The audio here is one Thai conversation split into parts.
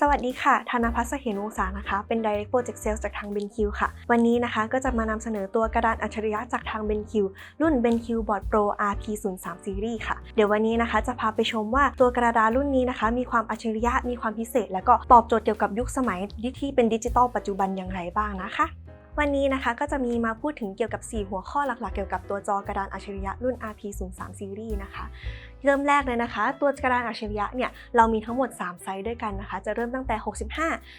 สวัสดีค่ะ ธนพัฒน์เสถียรวงศานะคะ เป็น Direct Project Sales จากทาง BenQ ค่ะ วันนี้นะคะก็จะมานำเสนอตัวกระดานอัจฉริยะจากทาง BenQ รุ่น BenQ Board Pro RP03 Series ค่ะ เดี๋ยววันนี้นะคะจะพาไปชมว่าตัวกระดานรุ่นนี้นะคะ มีความอัจฉริยะ มีความพิเศษ และก็ตอบโจทย์เกี่ยวกับยุคสมัยที่เป็นดิจิทัลปัจจุบันอย่างไรบ้างนะคะวันนี้นะคะก็จะมีมาพูดถึงเกี่ยวกับ 4 หัวข้อหลักๆ เกี่ยวกับตัวจอกระดานอัจฉริยะรุ่น RP03 Series นะคะ เริ่มแรกเลยนะคะ ตัวกระดานอัจฉริยะเนี่ยเรามีทั้งหมด 3 ไซส์ด้วยกันนะคะ จะเริ่มตั้งแต่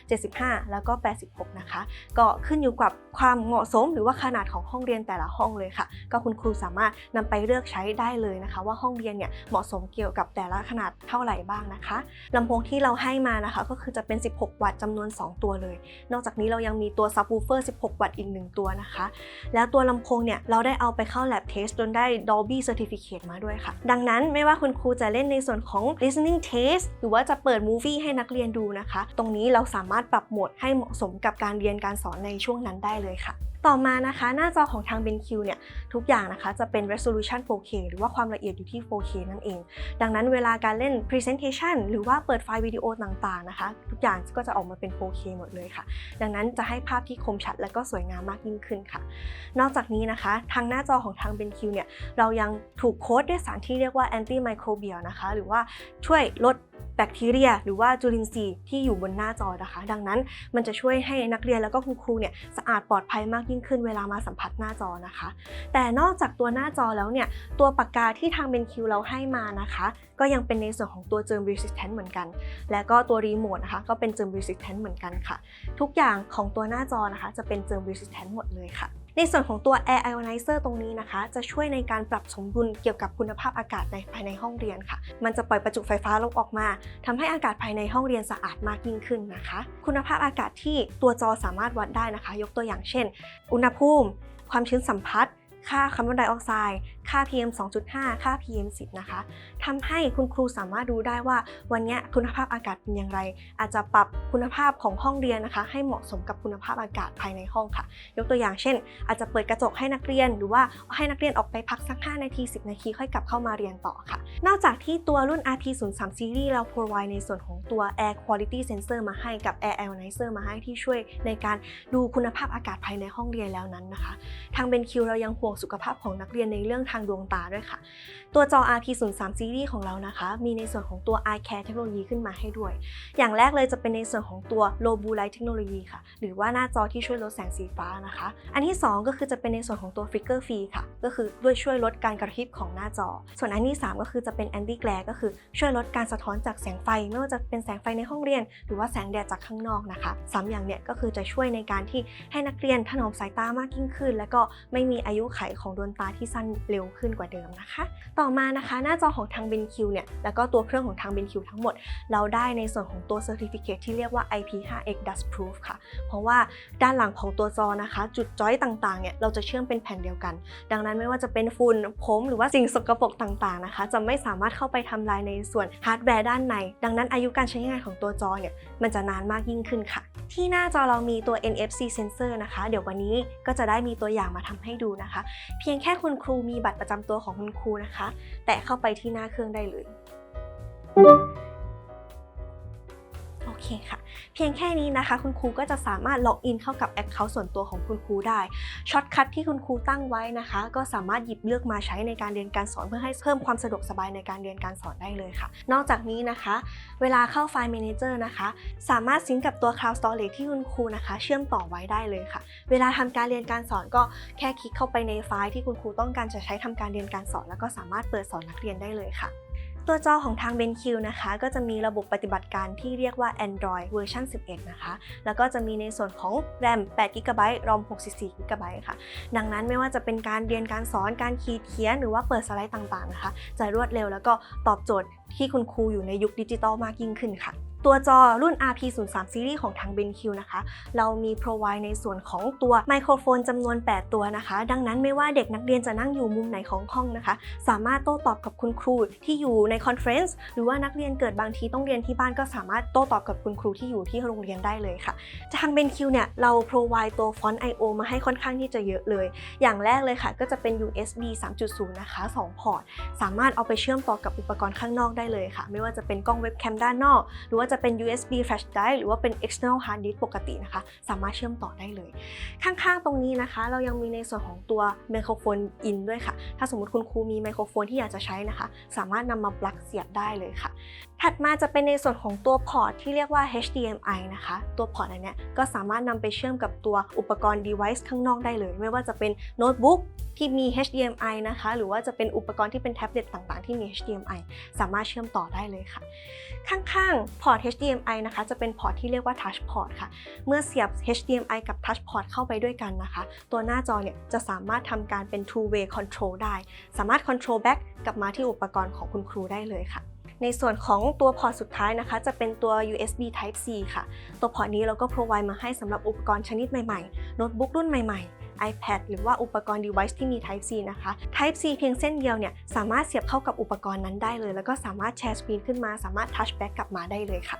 65 75 แล้วก็ 86 นะคะ ก็ขึ้นอยู่กับความเหมาะสมหรือว่าขนาดของห้องเรียนแต่ละห้องเลยค่ะ ก็คุณครูสามารถนำไปเลือกใช้ได้เลยนะคะ ว่าห้องเรียนเนี่ยเหมาะสมเกี่ยวกับแต่ละขนาดเท่าไหร่บ้างนะคะลำโพงที่เราให้มานะคะก็คือจะเป็น 16 วัตต์จำนวน 2 ตัวเลย นอกจากนี้เรายังมีตัวซับ w ูเฟอร์ 16 วัตต์อีก 1 ตัวนะคะ แล้วตัวลำโพงเนี่ยเราได้เอาไปเข้า lab test จนได้ Dolby Certificate มาด้วยค่ะ ดังนั้นไม่ว่าคุณครูจะเล่นในส่วนของ listening test หรือว่าจะเปิด movie ให้นักเรียนดูนะคะ ตรงนี้เราสามารถปรับโหมดให้เหมาะสมกับการเรียนการสอนในช่วงนั้นได้เลยค่ะ ต่อมานะคะหน้าจอของทาง BenQ เนี่ยทุกอย่างนะคะจะเป็น resolution 4K หรือว่าความละเอียดอยู่ที่ 4K นั่นเอง ดังนั้นเวลาการเล่น presentation หรือว่าเปิดไฟล์วิดีโอต่างๆนะคะ ทุกอย่างก็จะออกมาเป็น 4K หมดเลยค่ะ ดังนั้นจะให้ภาพที่คมชัดและก็สวยงามมากยิ่งขึ้นค่ะ นอกจากนี้นะคะ ทางหน้าจอของทาง BenQ เนี่ยเรายังถูกโค้ดด้วยสารที่เรียกว่า antimicrobial นะคะ หรือว่าช่วยลด แบคทีเรีย หรือว่าจุลินทรีย์ที่อยู่บนหน้าจอนะคะ ดังนั้นมันจะช่วยให้นักเรียนแล้วก็คุณครูเนี่ยสะอาดปลอดภัยมากยิ่งขึ้นเวลามาสัมผัสหน้าจอนะคะ แต่นอกจากตัวหน้าจอแล้วเนี่ยตัวปากกาที่ทาง BenQ เราให้มานะคะ ก็ยังเป็นในส่วนของตัวเจิม resistant เหมือนกัน และก็ตัวรีโมทนะคะก็เป็นเจิม resistant เหมือนกันค่ะ ทุกอย่างของตัวหน้าจอนะคะ จะเป็นเจิม resistant หมดเลยค่ะ ในส่วนของตัว air ionizer ตรงนี้นะคะ จะช่วยในการปรับสมดุลเกี่ยวกับคุณภาพอากาศในภายในห้องเรียนค่ะ มันจะปล่อยประจุไฟฟ้าลบออกมาทำให้อากาศภายในห้องเรียนสะอาดมากยิ่งขึ้นนะคะ คุณภาพอากาศที่ตัวจอสามารถวัดได้นะคะ ยกตัวอย่างเช่น อุณหภูมิ ความชื้นสัมผัสค่าคาร์บอนไดออกไซด์ ค่า PM 2.5 ค่า PM 10 นะคะทำให้คุณครูสามารถดูได้ว่าวันนี้คุณภาพอากาศเป็นอย่างไร อาจจะปรับคุณภาพของห้องเรียนนะคะ ให้เหมาะสมกับคุณภาพอากาศภายในห้องค่ะ ยกตัวอย่างเช่น อาจจะเปิดกระจกให้นักเรียน หรือว่าให้นักเรียนออกไปพักสัก 5 นาที 10 นาทีค่อยกลับเข้ามาเรียนต่อค่ะ นอกจากที่ตัวรุ่น RP03 Series เรา provide ในส่วนของตัว Air Quality Sensor มาให้กับ Air Ionizer มาให้ที่ช่วยในการดูคุณภาพอากาศภายในห้องเรียนแล้วนั้นนะคะ ทาง BenQ เรายังห่วงสุขภาพของนักเรียนในเรื่องทางดวงตาด้วยค่ะ ตัวจอ RP03 Series ของเรานะคะ มีในส่วนของตัว Eye Care เทคโนโลยีขึ้นมาให้ด้วย อย่างแรกเลยจะเป็นในส่วนของตัว Low Blue Light Technology ค่ะ หรือว่าหน้าจอที่ช่วยลดแสงสีฟ้านะคะ อันที่ 2 ก็คือจะเป็นในส่วนของตัว Flicker Free ค่ะ ก็คือด้วยช่วยลดการกระพริบของหน้าจอ ส่วนอันที่ 3 ก็คือจะเป็น Anti Glare ก็คือช่วยลดการสะท้อนจากแสงไฟ ไม่ว่าจะเป็นแสงไฟในห้องเรียน หรือว่าแสงแดดจากข้างนอกนะคะสามอย่างเนี่ยก็คือจะช่วยในการที่ให้นักเรียนถนอมสายตามากยิ่งขึ้น และก็ไม่มีอายุไขของดวงตาที่สั้นเร็วขึ้นกว่าเดิมนะคะ ต่อมานะคะหน้าจอของทาง BenQ เนี่ยแล้วก็ตัวเครื่องของทาง BenQ ทั้งหมด เราได้ในส่วนของตัว Certificate ที่เรียกว่า IP5X Dust Proof ค่ะ เพราะว่าด้านหลังของตัวจอนะคะ จุดจอยต่างๆเนี่ยเราจะเชื่อมเป็นแผ่นเดียวกัน ดังนั้นไม่ว่าจะเป็นฝุ่นผมหรือว่าสิ่งสกปรกต่างๆนะคะ จะไม่สามารถเข้าไปทำลายในส่วนฮาร์ดแวร์ด้านใน ดังนั้นอายุการใช้งานของตัวจอเนี่ยมันจะนานมากยิ่งขึ้นค่ะ ที่หน้าจอเรามีตัว NFC sensor นะคะ เดี๋ยววันนี้ก็จะได้มีตัวอย่างมาทำให้ดูนะคะ เพียงแค่คุณครูมีบัตรประจำตัวของคุณครูนะคะ แตะเข้าไปที่หน้าเครื่องได้เลย เคค่ะ เพียงแค่นี้นะคะ คุณครูก็จะสามารถล็อกอินเข้ากับ Account ส่วนตัวของคุณครูได้ช็อตคัทที่คุณครูตั้งไว้นะคะ ก็สามารถหยิบเลือกมาใช้ในการเรียนการสอนเพื่อให้เพิ่มความสะดวกสบายในการเรียนการสอนได้เลยค่ะ นอกจากนี้นะคะ เวลาเข้าไฟล์ Manager นะคะ สามารถซิงก์กับตัว Cloud Storage ที่คุณครูนะคะ เชื่อมต่อไว้ได้เลยค่ะ เวลาทำการเรียนการสอนก็แค่คลิกเข้าไปในไฟล์ที่คุณครูต้องการจะใช้ทำการเรียนการสอน แล้วก็สามารถเปิดสอนนักเรียนได้เลยค่ะ ตัวจอของทาง BenQ นะคะ ก็จะมีระบบปฏิบัติการที่เรียกว่า Android เวอร์ชัน11 นะคะ แล้วก็จะมีในส่วนของ RAM 8 GB ROM 64 GB ค่ะ ดังนั้นไม่ว่าจะเป็นการเรียนการสอนการขีดเขียน หรือว่าเปิดสไลด์ต่างๆนะคะ จะรวดเร็วแล้วก็ตอบโจทย์ที่คุณครูอยู่ในยุคดิจิตอลมากยิ่งขึ้นค่ะ ตัวจอรุ่น RP03 Series ของทาง BenQ นะคะ เรามี provide ในส่วนของตัวไมโครโฟนจำนวน 8 ตัวนะคะ ดังนั้นไม่ว่าเด็กนักเรียนจะนั่งอยู่มุมไหนของห้องนะคะ สามารถโต้ตอบกับคุณครูที่อยู่ในคอนเฟรนซ์หรือว่านักเรียนเกิดบางทีต้องเรียนที่บ้านก็สามารถโต้ตอบกับคุณครูที่อยู่ที่โรงเรียนได้เลยค่ะ ทาง BenQ เนี่ยเรา provide ตัวฟอนต์ I/O มาให้ค่อนข้างที่จะเยอะเลย อย่างแรกเลยค่ะ ก็จะเป็น USB 3.0 นะคะ 2 พอร์ต สามารถเอาไปเชื่อมต่อกับอุปกรณ์ข้างนอกได้เลยค่ะ ไม่ว่าจะเป็นกล้องเว็บแคมด้านนอก หรือว่าจะจะเป็น USB flash drive หรือว่าเป็น external hard disk ปกตินะคะ สามารถเชื่อมต่อได้เลย ข้างๆตรงนี้นะคะ เรายังมีในส่วนของตัวไมโครโฟนอินด้วยค่ะ ถ้าสมมติคุณครูมีไมโครโฟนที่อยากจะใช้นะคะ สามารถนำมาปลั๊กเสียบได้เลยค่ะ ถัดมาจะเป็นในส่วนของตัวพอร์ตที่เรียกว่า HDMI นะคะ ตัวพอร์ตอันเนี้ยก็สามารถนำไปเชื่อมกับตัวอุปกรณ์ device ข้างนอกได้เลย ไม่ว่าจะเป็นโน้ตบุ๊ก ที่มี HDMI นะคะ หรือว่าจะเป็นอุปกรณ์ที่เป็นแท็บเล็ตต่างๆ ที่มี HDMI สามารถเชื่อมต่อได้เลยค่ะ ข้างๆ พอร์ต HDMI นะคะ จะเป็นพอร์ตที่เรียกว่า Touch Port ค่ะ เมื่อเสียบ HDMI กับ Touch Port เข้าไปด้วยกันนะคะ ตัวหน้าจอเนี่ยจะสามารถทำการเป็น two way control ได้ สามารถ control back กลับมาที่อุปกรณ์ของคุณครูได้เลยค่ะในส่วนของตัวพอร์ตสุดท้ายนะคะ จะเป็นตัว USB Type C ค่ะ ตัวพอร์ตนี้เราก็ provide มาให้สำหรับอุปกรณ์ชนิดใหม่ๆ โน้ตบุ๊กรุ่นใหม่ๆ iPad หรือว่าอุปกรณ์ device ที่มี Type C นะคะ Type C เพียงเส้นเดียวเนี่ยสามารถเสียบเข้ากับอุปกรณ์นั้นได้เลย แล้วก็สามารถแชร์สกรีนขึ้นมา สามารถ touch back กลับมาได้เลยค่ะ